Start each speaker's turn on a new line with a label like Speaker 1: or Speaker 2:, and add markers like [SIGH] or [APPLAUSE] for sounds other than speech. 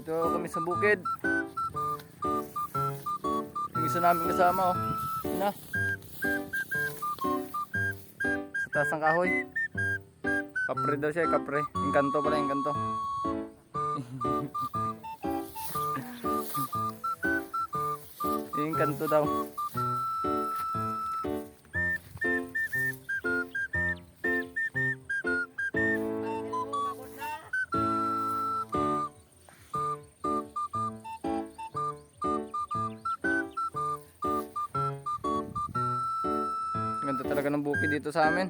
Speaker 1: Dito kami sa bukid. Yung isa namin kasama oh. Yun Na. Sa taas ng kahoy. Kapre daw siya, kapre. Engkanto pala, engkanto. [LAUGHS] Engkanto daw. Ganda talaga ng bukid dito sa amin.